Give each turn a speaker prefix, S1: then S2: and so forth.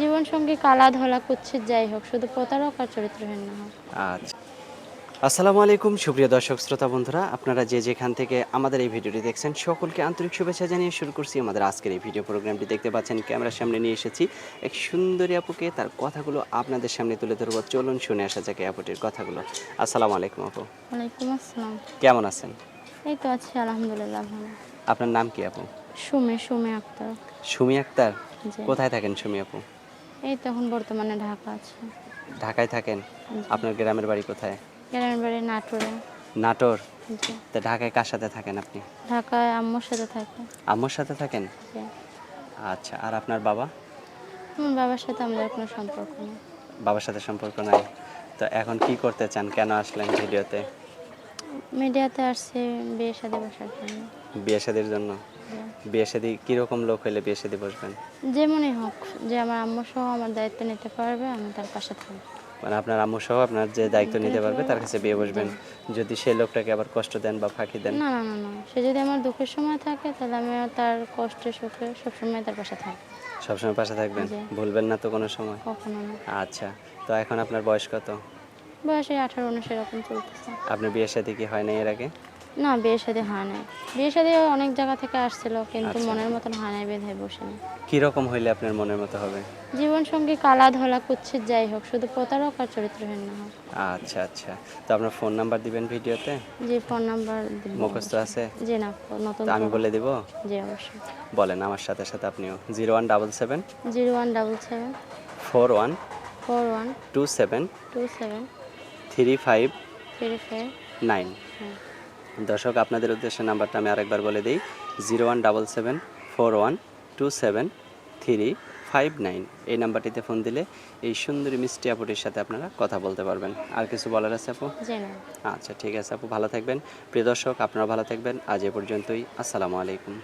S1: জীবন সঙ্গী কালা ধলা কুচ্ছিত যাই হোক শুধু প্রতারক আর চরিত্রহীন না হোক।
S2: আচ্ছা। আসসালামু আলাইকুম সুপ্রিয় দর্শক শ্রোতা বন্ধুরা আপনারা যে যেখান থেকে আমাদের এই ভিডিওটি দেখছেন সকলকে আন্তরিক শুভেচ্ছা জানিয়ে শুরু করছি আমাদের আজকের এই ভিডিও প্রোগ্রামটি। দেখতে পাচ্ছেন ক্যামেরার সামনে নিয়ে এসেছি এক সুন্দরী আপুকে তার কথাগুলো আপনাদের সামনে তুলে ধরবো। চলুন শুনে আসা যাক এই আপুটির কথাগুলো। আসসালামু আলাইকুম আপু।
S1: ওয়ালাইকুম আসসালাম।
S2: কেমন আছেন?
S1: এই তো আছি আলহামদুলিল্লাহ ভালো।
S2: আপনার নাম কি আপু?
S1: সুমি সুমি আক্তার।
S2: সুমি আক্তার? কোথায় থাকেন সুমি আপু?
S1: এই তখন বর্তমানে ঢাকা আছে।
S2: ঢাকায় থাকেন? আপনার গ্রামের বাড়ি কোথায়?
S1: গ্রামের বাড়ি নাটোরে।
S2: নাটোর? তা ঢাকায় কার সাথে থাকেন আপনি?
S1: ঢাকায় আম্মুর সাথে থাকে।
S2: আম্মুর সাথে থাকেন? আচ্ছা আর আপনার বাবা?
S1: আমার বাবার সাথে আমাদের কোনো সম্পর্ক নেই।
S2: বাবার সাথে সম্পর্ক নাই। তো এখন কি করতে চান? কেন আসলেন ভিডিওতে
S1: মিডিয়াতে আসছে বিয়ে সাথে বসার জন্য।
S2: বিয়ে শাদির জন্য। বিয়ে শাদি কীরকম লোক হইলে বিয়ে শাদি বসবেন?
S1: যেমনই হোক যে আমার আম্মু সহ আমার দায়িত্ব নিতে পারবে আমি তার পাশে থাকব।
S2: মানে আপনার আম্মু সহ আপনার যে দায়িত্ব নিতে পারবে তার কাছে বিয়ে বসবেন। যদি সে লোকটাকে আবার কষ্ট দেন বা ফাঁকি দেন?
S1: না না না না। সে যদি আমার দুঃখের সময় থাকে তাহলে আমি তার কষ্টে সুখে সবসময় তার পাশে থাকব।
S2: সবসময় পাশে থাকবেন? ভুলবেন না তো কোনো সময়?
S1: কখনো না।
S2: আচ্ছা তো এখন আপনার বয়স কত?
S1: বয়স এই আঠারো উনিশ এরকম চলতেছে।
S2: আপনার বিয়ের শাদি কি হয় না এর আগে?
S1: না বিয়ে শাদী হয় নাই। বিয়ে শাদী অনেক জায়গা থেকে আসছিল কিন্তু
S2: আচ্ছা।
S1: মনের মতন হয় নাই বেঁধে বসেনি।
S2: কীরকম হইলে আপনার মনের মতো হবে?
S1: জীবন সঙ্গী কালা ধলা কুচ্ছিত যাই হোক শুধু প্রতারক আর চরিত্রহীন না হোক।
S2: আচ্ছা আচ্ছা। তো আপনার ফোন নাম্বার দিবেন ভিডিওতে?
S1: যে ফোন নাম্বার
S2: মুখস্থ আছে?
S1: জি না নতুন
S2: তো আমি বলে দিব?
S1: জি অবশ্যই।
S2: বলেন আমার সাথে সাথে আপনিও। Zero one double seven
S1: zero one double seven
S2: four one
S1: four one
S2: two seven
S1: two seven
S2: three five nine. দর্শক আপনাদের উদ্দেশ্যে নাম্বারটা আমি আরেকবার বলে দিই zero one double seven four one two seven three five nine. এই নাম্বারটিতে ফোন দিলে এই সুন্দরী মিষ্টি আপুটির সাথে আপনারা কথা বলতে পারবেন। আর কিছু বলার আছে আপু? আচ্ছা ঠিক আছে আপু ভালো থাকবেন। প্রিয় দর্শক আপনারা ভালো থাকবেন। আজ এ পর্যন্তই। আসসালামু আলাইকুম।